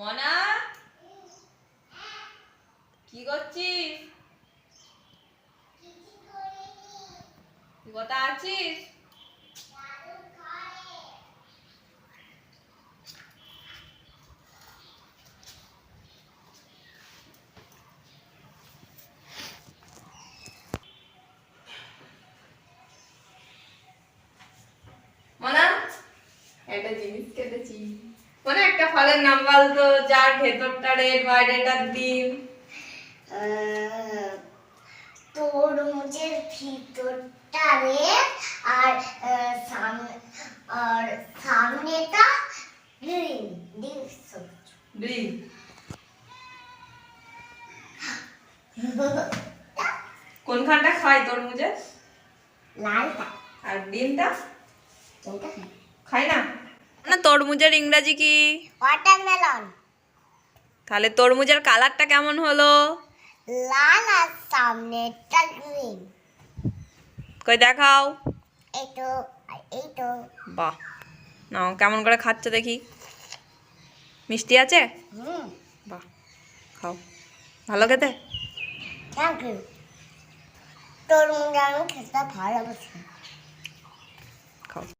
মনা? কি করছিস? তুই কোথায় আছিস? মনা? একটা জিনিস কেটেছি। মনে একটা ফলের নাম বলতো যার ভেতরটা রেড বাইরেটা আহ, তরমুজের ভিতরটা red আর আর সামনেটা গ্রিন ডিপ ডিম কোনখানটা খায় তরমুজে লালটা। আর ডিমটা না না? তরমুজের ইংরাজি কি? ওয়াটারমেলন তাহলে তরমুজের কালারটা কেমন হলো? লাল আর সামনেটা গ্রিন কই দেখাও। এই তো এই তো বাহ। নাও কেমন করে খাচ্ছে দেখি। মিষ্টি আছে? হুম। বাহ খাও। ভালো খেতে? থ্যাংক ইউ তরমুজ আমি খেতে ভালোবাসি।